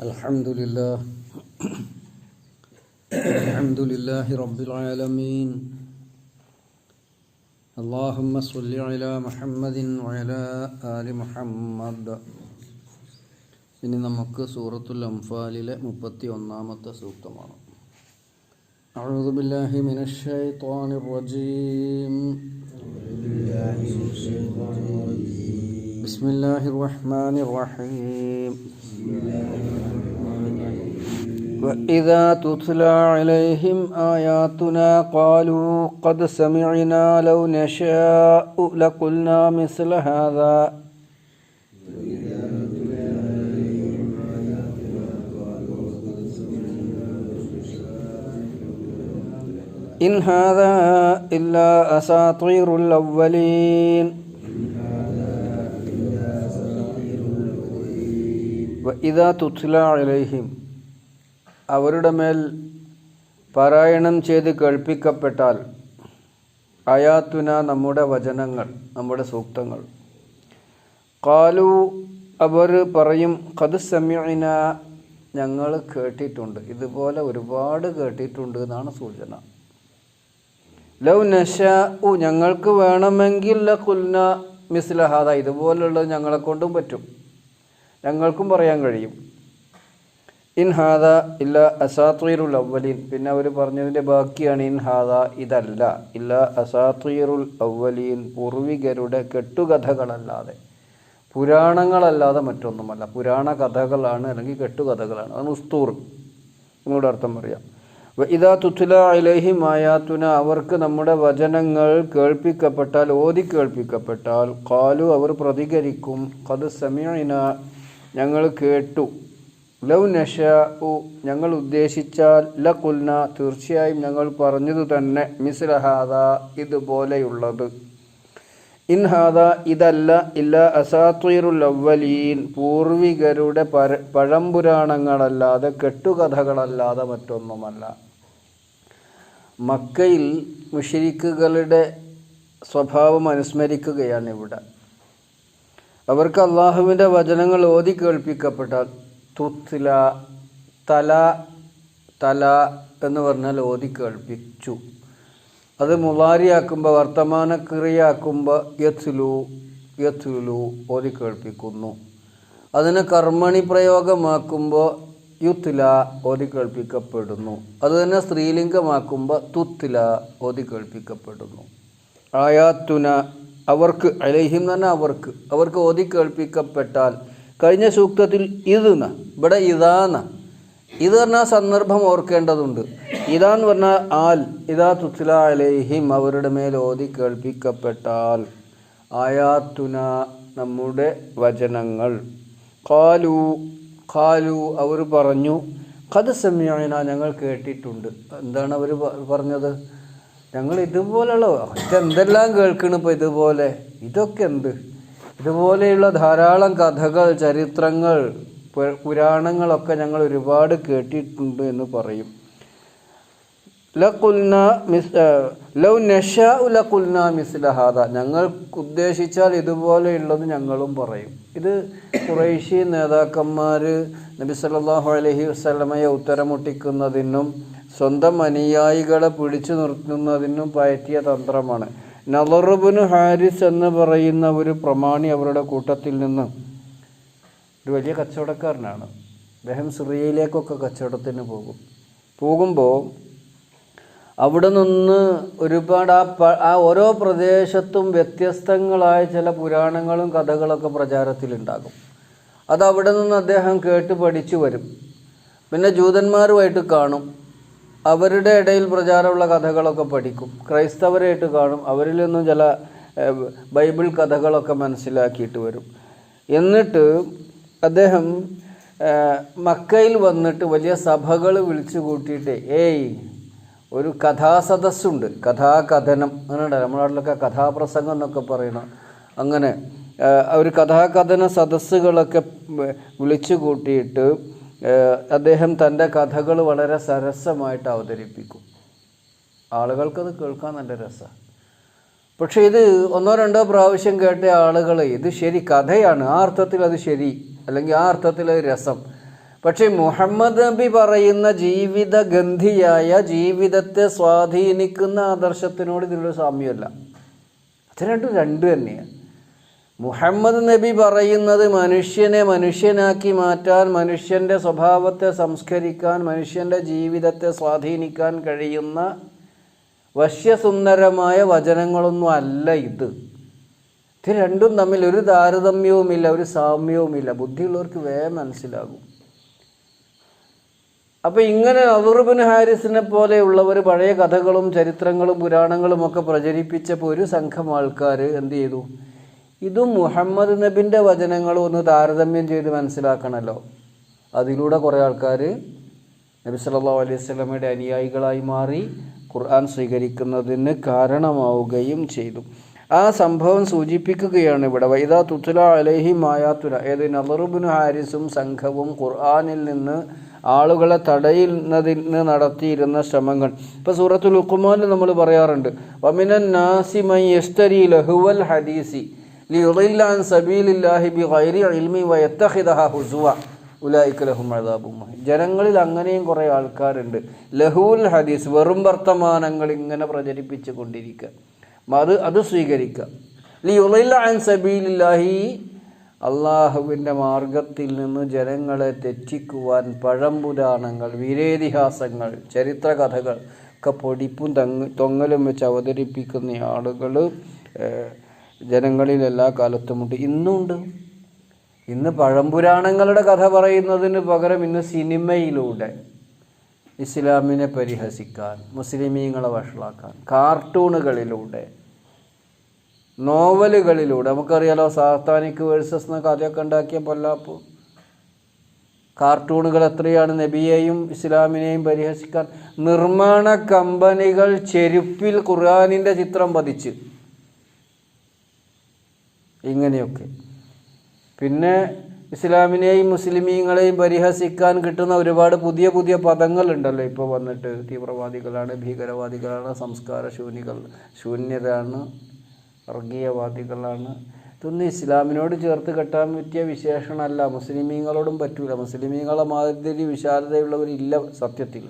الحمد لله الحمد لله رب العالمين اللهم صل على محمد وعلى آل محمد ഇനി നമുക്ക് സൂറത്തുൽ അംഫാലിലെ മുപ്പത്തി ഒന്നാമത്തെ സൂക്തമാണ് أعوذ بالله من الشيطان الرجيم بسم الله الرحمن الرحيم وإذا تتلى عليهم آياتنا قالوا قد سمعنا لو نشاء لقلنا مثل هذا. إن هذا إلا أساطير الأولين. ഇതാ തുസ്ല അലൈഹിം. അവരുടെ മേൽ പാരായണം ചെയ്ത് കേൾപ്പിക്കപ്പെട്ടാൽ അയാത്തുന നമ്മുടെ വചനങ്ങൾ നമ്മുടെ സൂക്തങ്ങൾ. കാലു അവർ പറയും കത് സമയന ഞങ്ങൾ കേട്ടിട്ടുണ്ട്. ഇതുപോലെ ഒരുപാട് കേട്ടിട്ടുണ്ട് എന്നാണ് സൂചന. ലൗ നഷ ഞങ്ങൾക്ക് വേണമെങ്കിൽ കുൽന മിസ്ലഹാദ ഇതുപോലുള്ളത് ഞങ്ങളെ കൊണ്ടും പറ്റും. ഞങ്ങൾക്കും പറയാൻ കഴിയും. ഇൻ ഹാദ ഇല്ല അസാത്വീറുൽ അവലീൻ പിന്നെ അവർ പറഞ്ഞതിന്റെ ബാക്കിയാണ് ഇൻ ഹാദ ഇതല്ല. ഇല്ല അസാത്വീറുൽ അവലീൻ പൂർവികരുടെ കെട്ടുകഥകളല്ലാതെ. പുരാണങ്ങളല്ലാതെ മറ്റൊന്നുമല്ല. പുരാണ കഥകളാണ് അല്ലെങ്കിൽ കെട്ടുകഥകളാണ്. അതാണ് ഉസ്തൂർ. നിങ്ങളുടെ അർത്ഥം പറയാം. ഇതാ തുത്തുല അലഹി മായാത്തുന അവർക്ക് നമ്മുടെ വചനങ്ങൾ കേൾപ്പിക്കപ്പെട്ടാൽ ഓതി കേൾപ്പിക്കപ്പെട്ടാൽ കാലു അവർ പ്രതികരിക്കും. കത് സമീന ഞങ്ങൾ കേട്ടു. ലവ് നഷ ഉ ഞങ്ങൾ ഉദ്ദേശിച്ചാൽ ല കുൽന തീർച്ചയായും ഞങ്ങൾ പറഞ്ഞതു തന്നെ മിസ്ലഹാദ ഇതുപോലെയുള്ളത്. ഇൻഹാദ ഇതല്ല ഇല്ല അസാത്വീറുൽ അവലീൻ പൂർവികരുടെ പര പഴംപുരാണങ്ങളല്ലാതെ കെട്ടുകഥകളല്ലാതെ മറ്റൊന്നുമല്ല. മക്കയിൽ മുഷരിക്കുകളുടെ സ്വഭാവം അനുസ്മരിക്കുകയാണ് ഇവിടെ. അവർക്ക് അള്ളാഹുവിന്റെ വചനങ്ങൾ ഓതി കേൾപ്പിക്കപ്പെട്ട തുത്തില തല തല എന്ന് പറഞ്ഞാൽ ഓതി കേൾപ്പിച്ചു. അത് മുളാരിയാക്കുമ്പോൾ വർത്തമാനക്രിയയാക്കുമ്പോൾ യത്ലു യത്ലു ഓതി കേൾപ്പിക്കുന്നു. അതിനെ കർമ്മണി പ്രയോഗമാക്കുമ്പോൾ യുത്തില ഓതി കേൾപ്പിക്കപ്പെടുന്നു. അത് തന്നെ സ്ത്രീലിംഗമാക്കുമ്പോൾ തുത്തില ഓതി കേൾപ്പിക്കപ്പെടുന്നു. ആയാത്തുന അവർക്ക് അലൈഹിം തന്നെ അവർക്ക് അവർക്ക് ഓതി കേൾപ്പിക്കപ്പെട്ടാൽ കഴിഞ്ഞ സൂക്തത്തിൽ ഇതെന്ന ഇവിടെ ഇതാന്ന ഇത് പറഞ്ഞാൽ സന്ദർഭം ഓർക്കേണ്ടതുണ്ട്. ഇതാന്ന് പറഞ്ഞാൽ ആൽ ഇതാ തുസ്ല അലൈഹിം അവരുടെ മേൽ ഓതി കേൾപ്പിക്കപ്പെട്ടാൽ ആയാത്തുന നമ്മുടെ വചനങ്ങൾ. കാലു കാലു അവർ പറഞ്ഞു കഥ സമയന ഞങ്ങൾ കേട്ടിട്ടുണ്ട്. എന്താണ് അവർ പറഞ്ഞത്? ഞങ്ങൾ ഇതുപോലെയുള്ള എന്തെല്ലാം കേൾക്കണം ഇപ്പോൾ ഇതുപോലെ? ഇതൊക്കെ എന്ത്? ഇതുപോലെയുള്ള ധാരാളം കഥകൾ ചരിത്രങ്ങൾ പുരാണങ്ങളൊക്കെ ഞങ്ങൾ ഒരുപാട് കേട്ടിട്ടുണ്ട് എന്ന് പറയും. ലക്കുൽന മിസ് ലൗ നഷ ലക്കുൽന മിസ്ലഹാദ ഞങ്ങൾ ഉദ്ദേശിച്ചാൽ ഇതുപോലെയുള്ളത് ഞങ്ങളും പറയും. ഇത് കുറേശ്യ നേതാക്കന്മാർ നബി സല്ലല്ലാഹു അലൈഹി വസല്ലമയെ ഉത്തരമുട്ടിക്കുന്നതിനും സ്വന്തം അനുയായികളെ പിടിച്ചു നിർത്തുന്നതിനും പയറ്റിയ തന്ത്രമാണ്. നലറുബിന് ഹാരിസ് എന്ന് പറയുന്ന ഒരു പ്രമാണി അവരുടെ കൂട്ടത്തിൽ നിന്ന് ഒരു വലിയ കച്ചവടക്കാരനാണ്. അദ്ദേഹം സിറിയയിലേക്കൊക്കെ കച്ചവടത്തിന് പോകും. പോകുമ്പോൾ അവിടെ നിന്ന് ഒരുപാട് ആ ആ ഓരോ പ്രദേശത്തും വ്യത്യസ്തങ്ങളായ ചില പുരാണങ്ങളും കഥകളൊക്കെ പ്രചാരത്തിലുണ്ടാകും. അത് അവിടെ നിന്ന് അദ്ദേഹം കേട്ട് പഠിച്ചു വരും. പിന്നെ ജൂതന്മാരുമായിട്ട് കാണും. അവരുടെ ഇടയിൽ പ്രചാരമുള്ള കഥകളൊക്കെ പഠിക്കും. ക്രൈസ്തവരായിട്ട് കാണും. അവരിൽ നിന്നും ചില ബൈബിൾ കഥകളൊക്കെ മനസ്സിലാക്കിയിട്ട് വരും. എന്നിട്ട് അദ്ദേഹം മക്കയിൽ വന്നിട്ട് വലിയ സഭകൾ വിളിച്ചു കൂട്ടിയിട്ട് ഏയ് ഒരു കഥാസദസ്സുണ്ട്. കഥാകഥനം. അങ്ങനെ നമ്മുടെ നാട്ടിലൊക്കെ കഥാപ്രസംഗം എന്നൊക്കെ പറയണം അങ്ങനെ ഒരു കഥാകഥന സദസ്സുകളൊക്കെ വിളിച്ചു കൂട്ടിയിട്ട് അദ്ദേഹം തന്റെ കഥകൾ വളരെ സരസമായിട്ട് അവതരിപ്പിക്കും. ആളുകൾക്കത് കേൾക്കാൻ നല്ല രസമാണ് പക്ഷേ ഇത് ഒന്നോ രണ്ടോ പ്രാവശ്യം കേട്ട ആളുകൾ ഇത് ശരി കഥയാണ്. ആ അർത്ഥത്തിൽ അത് ശരി അല്ലെങ്കിൽ ആ അർത്ഥത്തിൽ അത് രസം. പക്ഷേ മുഹമ്മദ് നബി പറയുന്ന ജീവിത ഗന്ധിയായ ജീവിതത്തെ സ്വാധീനിക്കുന്ന ആദർശത്തിനോട് ഇതിനൊരു സാമ്യമല്ല. അത് രണ്ടും രണ്ട് തന്നെയാണ് മുഹമ്മദ് നബി പറയുന്നത് മനുഷ്യനെ മനുഷ്യനാക്കി മാറ്റാൻ മനുഷ്യന്റെ സ്വഭാവത്തെ സംസ്കരിക്കാൻ മനുഷ്യന്റെ ജീവിതത്തെ സ്വാധീനിക്കാൻ കഴിയുന്ന വശ്യസുന്ദരമായ വചനങ്ങളൊന്നും അല്ല ഇത്. ഇത് രണ്ടും തമ്മിൽ ഒരു താരതമ്യവുമില്ല ഒരു സാമ്യവുമില്ല. ബുദ്ധിയുള്ളവർക്ക് വേഗം മനസ്സിലാകും. അപ്പോൾ ഇങ്ങനെ നദുറുബിൻ ഹാരിസിനെ പോലെയുള്ളവർ പഴയ കഥകളും ചരിത്രങ്ങളും പുരാണങ്ങളും ഒക്കെ പ്രചരിപ്പിച്ചപ്പോൾ ഒരു സംഘം ആൾക്കാർ എന്ത് ചെയ്തു? ഇതും മുഹമ്മദ് നബിന്റെ വചനങ്ങളും ഒന്ന് താരതമ്യം ചെയ്ത് മനസ്സിലാക്കണമല്ലോ അതിലൂടെ കുറേ ആൾക്കാർ നബി സല്ലാ അലൈഹി സ്വലമയുടെ അനുയായികളായി മാറി ഖുർആൻ സ്വീകരിക്കുന്നതിന് കാരണമാവുകയും ചെയ്തു. ആ സംഭവം സൂചിപ്പിക്കുകയാണ് ഇവിടെ വൈദാ തുത്തുല അലഹി മായാത്തുല ഏത് നബറുബിൻ ഹാരിസും സംഘവും ഖുർആാനിൽ നിന്ന് ആളുകളെ തടയുന്നതിന് നടത്തിയിരുന്ന ശ്രമങ്ങൾ. ഇപ്പോൾ സൂറത്തുൽ ഉക്കുമാനിൽ നമ്മൾ പറയാറുണ്ട് വമിനൻ നാസിമൈ എസ്തരി ലഹുവൽ ഹദീസി ജനങ്ങളിൽ അങ്ങനെയും കുറേ ആൾക്കാരുണ്ട്. ലഹുൽ ഹദീസ് വെറും വർത്തമാനങ്ങൾ ഇങ്ങനെ പ്രചരിപ്പിച്ചു കൊണ്ടിരിക്കുക. അത് അത് സ്വീകരിക്കുക. അള്ളാഹുവിന്റെ മാർഗത്തിൽ നിന്ന് ജനങ്ങളെ തെറ്റിക്കുവാൻ പഴംപുരാണങ്ങൾ വീരേതിഹാസങ്ങൾ ചരിത്രകഥകൾ ഒക്കെ പൊടിപ്പും തങ്ങ തൊങ്ങലും വെച്ച് അവതരിപ്പിക്കുന്ന ആളുകൾ ജനങ്ങളിൽ എല്ലാ കാലത്തുമുണ്ട് ഇന്നുണ്ട്. ഇന്ന് പഴംപുരാണങ്ങളുടെ കഥ പറയുന്നതിന് പകരം ഇന്ന് സിനിമയിലൂടെ ഇസ്ലാമിനെ പരിഹസിക്കാൻ മുസ്ലിമീങ്ങളെ വഷളാക്കാൻ കാർട്ടൂണുകളിലൂടെ നോവലുകളിലൂടെ നമുക്കറിയാലോ സാത്താനിക് വേഴ്സസ് എന്ന കഥയൊക്കെ ഉണ്ടാക്കിയ പൊല്ലാപ്പ്. കാർട്ടൂണുകൾ എത്രയാണ് നബിയെയും ഇസ്ലാമിനെയും പരിഹസിക്കാൻ. നിർമ്മാണ കമ്പനികൾ ചെരുപ്പിൽ ഖുർആാനിന്റെ ചിത്രം പതിച്ച്. ഇങ്ങനെയൊക്കെ. പിന്നെ ഇസ്ലാമിനെയും മുസ്ലിമീങ്ങളെയും പരിഹസിക്കാൻ കിട്ടുന്ന ഒരുപാട് പുതിയ പുതിയ പദങ്ങളുണ്ടല്ലോ ഇപ്പോൾ വന്നിട്ട്. തീവ്രവാദികളാണ് ഭീകരവാദികളാണ് സംസ്കാര ശൂന്യകൾ ശൂന്യരാണ് വർഗീയവാദികളാണ്. ഇതൊന്നും ഇസ്ലാമിനോട് ചേർത്ത് കെട്ടാൻ പറ്റിയ വിശേഷണമല്ല. മുസ്ലിമീങ്ങളോടും പറ്റൂല. മുസ്ലിമീങ്ങളെ മാതിരി വിശാലതയുള്ളവരില്ല സത്യത്തിൽ.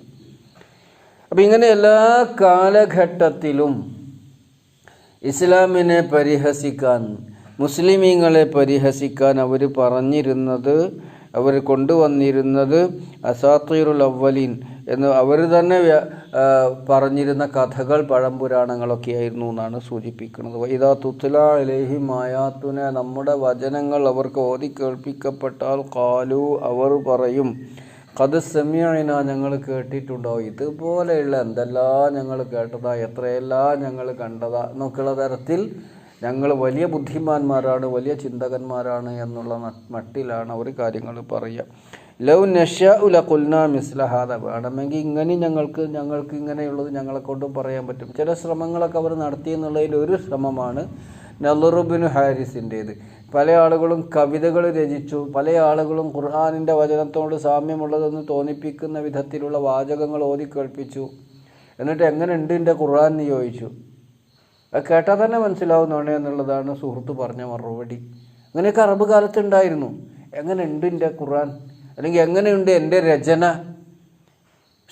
അപ്പം ഇങ്ങനെ എല്ലാ കാലഘട്ടത്തിലും ഇസ്ലാമിനെ പരിഹസിക്കാൻ മുസ്ലിമീങ്ങളെ പരിഹസിക്കാൻ അവർ പറഞ്ഞിരുന്നത് അവർ കൊണ്ടുവന്നിരുന്നത് അസാത്തീറുൽ അവലീൻ എന്ന് അവർ തന്നെ പറഞ്ഞിരുന്ന കഥകൾ പഴംപുരാണങ്ങളൊക്കെ ആയിരുന്നു എന്നാണ് സൂചിപ്പിക്കുന്നത്. ഇതാ തുത്തുല അലേഹി മായാത്തുനെ നമ്മുടെ വചനങ്ങൾ അവർക്ക് ഓതി കേൾപ്പിക്കപ്പെട്ടാൽ കാലു അവർ പറയും കത് സെമിയന ഞങ്ങൾ കേട്ടിട്ടുണ്ടോ? ഇതുപോലെയുള്ള എന്തെല്ലാം ഞങ്ങൾ കേട്ടതാ എത്രയെല്ലാം ഞങ്ങൾ കണ്ടതാ എന്നൊക്കെയുള്ള തരത്തിൽ ഞങ്ങൾ വലിയ ബുദ്ധിമാന്മാരാണ് വലിയ ചിന്തകന്മാരാണ് എന്നുള്ള മട്ടിലാണ് അവർ കാര്യങ്ങൾ പറയുക ലവ് നഷ ഉല കുൽന മിസ്ലഹാദ വേണമെങ്കിൽ ഇങ്ങനെ ഞങ്ങൾക്ക് ഞങ്ങൾക്ക് ഇങ്ങനെയുള്ളത് ഞങ്ങളെ കൊണ്ടും പറയാൻ പറ്റും. ചില ശ്രമങ്ങളൊക്കെ അവർ നടത്തി എന്നുള്ളതിൽ ഒരു ശ്രമമാണ് നലുറുബിന് ഹാരിസിന്റേത്. പല ആളുകളും കവിതകൾ രചിച്ചു പല ആളുകളും ഖുർആാനിന്റെ വചനത്തോട് സാമ്യമുള്ളതെന്ന് തോന്നിപ്പിക്കുന്ന വിധത്തിലുള്ള വാചകങ്ങൾ ഓതി കേൾപ്പിച്ചു എന്നിട്ട് എങ്ങനെ ഉണ്ട് എന്റെ ഖുർആൻ എന്ന് ചോദിച്ചു. കേട്ടാൽ തന്നെ മനസ്സിലാവുന്നതാണ് എന്നുള്ളതാണ് സുഹൃത്ത് പറഞ്ഞ മറുപടി. അങ്ങനെയൊക്കെ അറബ് കാലത്ത് ഉണ്ടായിരുന്നു എങ്ങനെ ഉണ്ട് എന്റെ ഖുറാൻ അല്ലെങ്കിൽ എങ്ങനെയുണ്ട് എന്റെ രചന?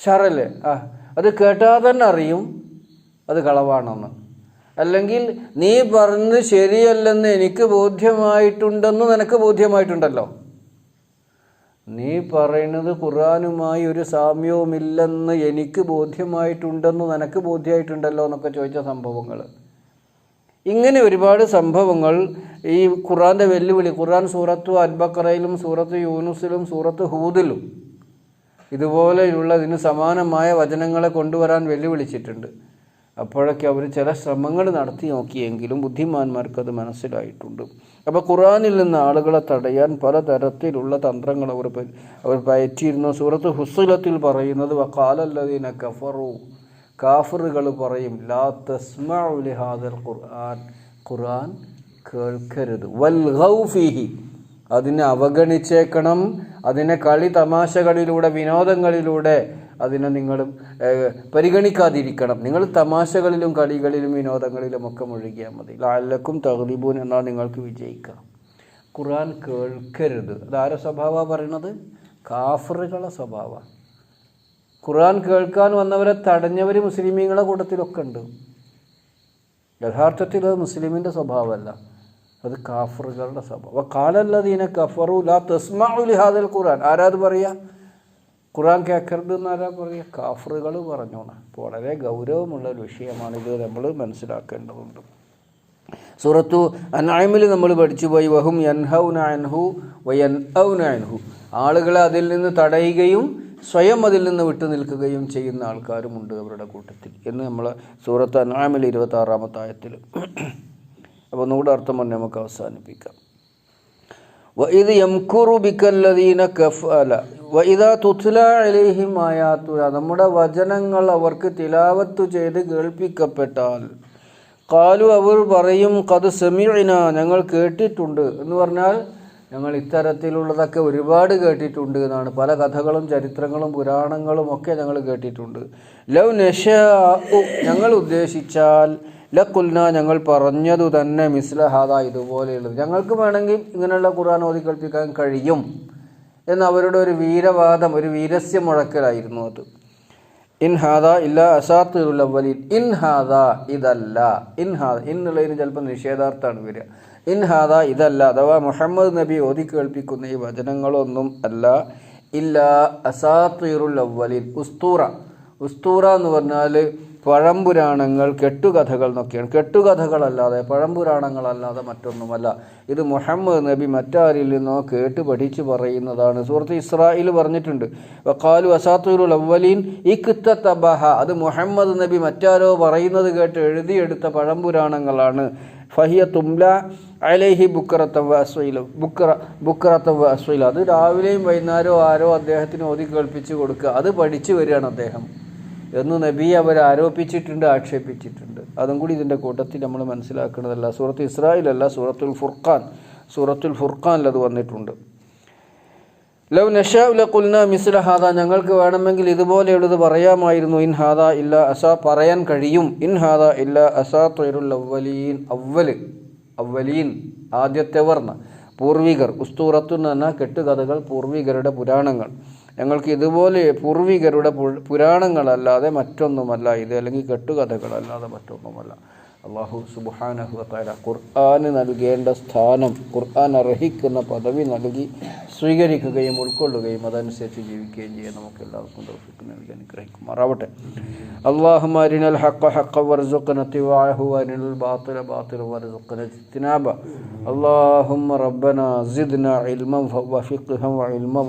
ഷാറല്ലേ ആ അത് കേട്ടാൽ തന്നെ അറിയും. അത് കളവാണെന്ന്. അല്ലെങ്കിൽ നീ പറഞ്ഞ് ശരിയല്ലെന്ന് എനിക്ക് ബോധ്യമായിട്ടുണ്ടെന്ന് നിനക്ക് ബോധ്യമായിട്ടുണ്ടല്ലോ. നീ പറയുന്നത് ഖുറാനുമായി ഒരു സാമ്യവുമില്ലെന്ന് എനിക്ക് ബോധ്യമായിട്ടുണ്ടെന്ന് നിനക്ക് ബോധ്യമായിട്ടുണ്ടല്ലോ എന്നൊക്കെ ചോദിച്ച സംഭവങ്ങൾ. ഇങ്ങനെ ഒരുപാട് സംഭവങ്ങൾ ഈ ഖുറാന്റെ വെല്ലുവിളി ഖുറാൻ സൂറത്തു അൽബക്കറയിലും സൂറത്ത് യൂനുസിലും സൂറത്ത് ഹൂദിലും ഇതുപോലെയുള്ളതിന് സമാനമായ വചനങ്ങളെ കൊണ്ടുവരാൻ വെല്ലുവിളിച്ചിട്ടുണ്ട്. അപ്പോഴൊക്കെ അവർ ചില ശ്രമങ്ങൾ നടത്തി നോക്കിയെങ്കിലും ബുദ്ധിമാന്മാർക്ക് അത് മനസ്സിലായിട്ടുണ്ട്. അപ്പോൾ ഖുറാനിൽ നിന്ന് ആളുകളെ തടയാൻ പലതരത്തിലുള്ള തന്ത്രങ്ങൾ അവർ അവർ പയറ്റിയിരുന്നു. സൂറത്ത് ഹുസ്സുലത്തിൽ പറയുന്നത് വക്കാലല്ലതീന കഫറു കാഫറുകൾ പറയും ലാ തസ്മഉ ലിഹാദൽ ഖുർആൻ. ഖുർആൻ കേൾക്കരുത്. വൽ ഗൗഫിഹി അതിനെ അവഗണിച്ചേക്കണം. അതിനെ കളി തമാശകളിലൂടെ വിനോദങ്ങളിലൂടെ അതിനെ നിങ്ങൾ പരിഗണിക്കാതിരിക്കണം. നിങ്ങൾ തമാശകളിലും കളികളിലും വിനോദങ്ങളിലും ഒക്കെ മുഴുകിയാൽ മതി. ലാലക്കും തകലിബൂൻ എന്നാൽ നിങ്ങൾക്ക് വിജയിക്കാം. ഖുർആൻ കേൾക്കരുത്. അതാര സ്വഭാവമാണ് പറയണത് കാഫറുകളെ സ്വഭാവമാണ്. ഖുർആൻ കേൾക്കാൻ വന്നവരെ തടഞ്ഞവർ മുസ്ലിമീങ്ങളെ കൂട്ടത്തിലൊക്കെ ഉണ്ട്. യഥാർത്ഥത്തിൽ അത് മുസ്ലിമിന്റെ സ്വഭാവമല്ല. അത് കാഫറുകളുടെ സ്വഭാവം. കാലല്ലതീന കഫറു ലാ തസ്മാഉലി ഹാദൽ ഖുർആൻ. ആരാത് പറയുക ഖുർആൻ കേൾക്കരുത് എന്നാരാ പറയുക കാഫറുകൾ പറഞ്ഞു അപ്പോൾ വളരെ ഗൗരവമുള്ള ഒരു വിഷയമാണ് ഇത് നമ്മൾ മനസ്സിലാക്കേണ്ടതുണ്ട്. സൂറത്തു അനായ്മിൽ നമ്മൾ പഠിച്ചു പോയി. വഹും യൻഹൗന അൻഹു വയൻ അൻഹു. ആളുകളെ അതിൽ നിന്ന് തടയുകയും സ്വയം അതിൽ നിന്ന് വിട്ടു നിൽക്കുകയും ചെയ്യുന്ന ആൾക്കാരുമുണ്ട് അവരുടെ കൂട്ടത്തിൽ. എന്ന് നമ്മൾ സൂറത്ത് അനാമിൽ ഇരുപത്തി ആറാമത്തെ ആയത്തിൽ. അപ്പോൾ ഒന്നുകൂടെ അർത്ഥം പറഞ്ഞ് നമുക്ക് അവസാനിപ്പിക്കാം. ഇത് യംകുറു കുറുബിക്കല്ലതീന കഫ് അല വഇദാ തുത്ല നമ്മുടെ വചനങ്ങൾ അവർക്ക് തിലാവത്തു ചെയ്ത് കേൾപ്പിക്കപ്പെട്ടാൽ കാലു അവർ പറയും കത് സെമിഴിന ഞങ്ങൾ കേട്ടിട്ടുണ്ട്. എന്ന് പറഞ്ഞാൽ ഞങ്ങൾ ഇത്തരത്തിലുള്ളതൊക്കെ ഒരുപാട് കേട്ടിട്ടുണ്ട് എന്നാണ്. പല കഥകളും ചരിത്രങ്ങളും പുരാണങ്ങളും ഒക്കെ ഞങ്ങൾ കേട്ടിട്ടുണ്ട്. ലവ് നഷ ഞങ്ങൾ ഉദ്ദേശിച്ചാൽ ലക്കുൽന ഞങ്ങൾ പറഞ്ഞതു തന്നെ മിസ്ലഹാദ ഇതുപോലെയുള്ളത്. ഞങ്ങൾക്ക് വേണമെങ്കിൽ ഇങ്ങനെയുള്ള ഖുർആൻ ഓതി കേൾപ്പിക്കാൻ കഴിയും എന്ന് അവരുടെ ഒരു വീരവാദം ഒരു വീരസ്യ മുഴക്കലായിരുന്നു അത്. ഇൻ ഹാദ ഇല്ല അസാത്തുൽ അവലിൻ ഇൻ ഹാദ ഇതല്ല. ഇൻ ഹാദ ഇന്നുള്ളതിന് ചിലപ്പോൾ നിഷേധാർത്ഥമാണ് വരിക. ഇൻ ഹാദ ഇതല്ല. അഥവാ മുഹമ്മദ് നബി ഓതി കേൾപ്പിക്കുന്ന ഈ വചനങ്ങളൊന്നും അല്ല. ഇല്ല അസാത്തീറുൽ അവലിൻ ഉസ്തൂറ. ഉസ്തൂറ എന്ന് പറഞ്ഞാൽ പഴംപുരാണങ്ങൾ കെട്ടുകഥകൾ എന്നൊക്കെയാണ്. കെട്ടുകഥകളല്ലാതെ പഴംപുരാണങ്ങളല്ലാതെ മറ്റൊന്നുമല്ല. ഇത് മുഹമ്മദ് നബി മറ്റാരിൽ നിന്നോ കേട്ട് പഠിച്ചു പറയുന്നതാണ്. സുഹൃത്ത് ഇസ്രായേൽ പറഞ്ഞിട്ടുണ്ട്. വക്കാലു അസാത്തുൽ അവലീൻ ഇക്തബഹ അത് മുഹമ്മദ് നബി മറ്റാരോ പറയുന്നത് കേട്ട് എഴുതിയെടുത്ത പഴംപുരാണങ്ങളാണ്. ഫഹിയ തുംല അലൈഹി ബുക്കറത്തവ അസ്വയില ബുക്കറ ബുക്കറത്തവ അസ്വയില അത് രാവിലെയും വൈകുന്നേരവും ആരോ അദ്ദേഹത്തിന് ഓതി കേൾപ്പിച്ച് കൊടുക്കുക. അത് പഠിച്ചു വരികയാണ് അദ്ദേഹം. എന്ന് നബി അവർ ആരോപിച്ചിട്ടുണ്ട് ആക്ഷേപിച്ചിട്ടുണ്ട്. അതും കൂടി ഇതിന്റെ കൂട്ടത്തിൽ നമ്മൾ മനസ്സിലാക്കേണ്ടതല്ല. സൂറത്ത് ഇസ്രായേലല്ല സൂറത്തുൽ ഫുർഖാൻ. സൂറത്തുൽ ഫുർഖാനിൽ അത് വന്നിട്ടുണ്ട്. ലവ് നഷാഉല കുൽന മിസ്ല ഹാദ ഞങ്ങൾക്ക് വേണമെങ്കിൽ ഇതുപോലെയുള്ളത് പറയാമായിരുന്നു. ഇൻ ഹാദ ഇല്ല അസ പറയാൻ കഴിയും. ഇൻ ഹാദ ഇല്ല അസാ തൊയറുൽ അവലീൻ അവൽ അവലീൻ ആദ്യത്തെ വർണ പൂർവികർ ഉസ്തൂറത്തു നിന്ന കെട്ടുകഥകൾ പൂർവികരുടെ പുരാണങ്ങൾ. ഞങ്ങൾക്ക് ഇതുപോലെ പൂർവികരുടെ പുരാണങ്ങളല്ലാതെ മറ്റൊന്നുമല്ല ഇത് അല്ലെങ്കിൽ കെട്ടുകഥകളല്ലാതെ മറ്റൊന്നുമല്ല. അള്ളാഹു സുബാനഹുത്തായ ഖുർആന് നൽകേണ്ട സ്ഥാനം ഖുർആൻ അർഹിക്കുന്ന പദവി നൽകി സ്വീകരിക്കുകയും ഉൾക്കൊള്ളുകയും അതനുസരിച്ച് ജീവിക്കുകയും ചെയ്യാൻ നമുക്ക് എല്ലാവർക്കും തൗഫീഖ് നൽകി അനുഗ്രഹിക്കുമാറാവട്ടെ. അള്ളാഹുമാരിനൽ ഹക്ക ഹക്ക വർസുഖന തിവാഹു അനിൽ ബാത്തില ബാത്തില വർസുഖന തിനാബ അള്ളാഹും റബ്ബന സിദ്ന ഇൽമം വഫിഖ്ഹം വ ഇൽമം